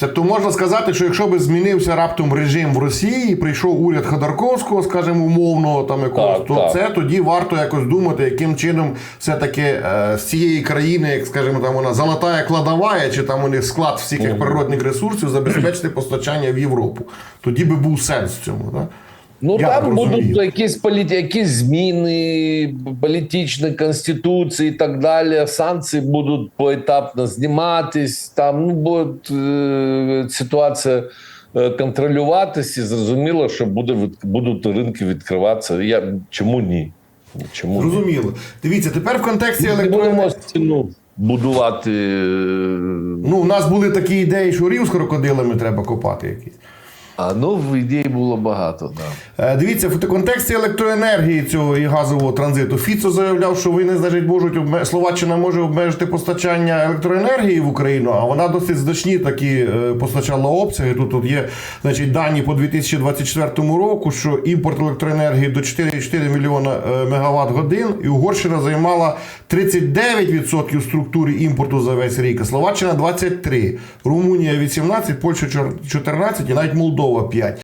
Тобто можна сказати, що якщо би змінився раптом режим в Росії, прийшов уряд Ходорковського, скажімо, умовного там якогось, Так, то так. це тоді варто якось думати, яким чином все-таки е, з цієї країни, як скажімо, там вона золотая кладовая, чи там у них склад всіх як природних ресурсів, забезпечити постачання в Європу. Тоді би був сенс в цьому. Да? Ну Я там будуть якісь політі... якісь зміни політичної конституції і так далі. Санкції будуть поетапно зніматись. Там ну буде е, ситуація е, контролюватись і зрозуміло, що буде будуть ринки відкриватися. Я чому ні? Чому ні? Зрозуміло. Дивіться, тепер в контексті будемо стіну будувати. е, Ну, у нас були такі ідеї, що рів з крокодилами треба копати якісь. А ну ідей було багато. Да. Е, Дивіться, в контексті електроенергії цього і газового транзиту Фіцо заявляв, що вони значить, можуть обме... Словаччина може обмежити постачання електроенергії в Україну, а вона досить значні такі е, постачала обсяги. Тут, тут є значить, дані по 2024 року, що імпорт електроенергії до 4,4 мільйона е, мегаватт годин, і Угорщина займала 39% структури імпорту за весь рік, Словаччина 23%, Румунія 18%, Польща 14% і навіть Молдова 5%.